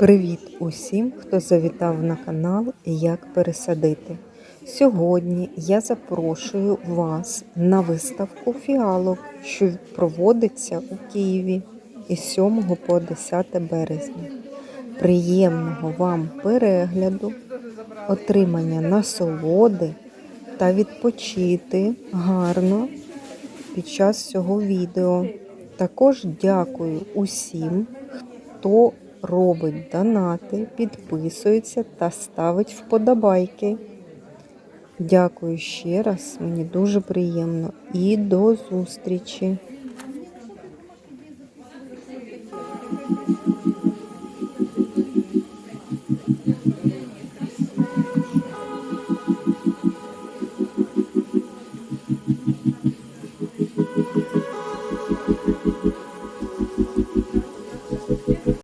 Привіт усім, хто завітав на канал Як пересадити. Сьогодні я запрошую вас на виставку фіалок, що проводиться у Києві із 7 по 10 березня. Приємного вам перегляду, отримання насолоди та відпочити гарно під час цього відео. Також дякую усім, хто робить донати, підписується та ставить вподобайки. Дякую ще раз, мені дуже приємно і до зустрічі.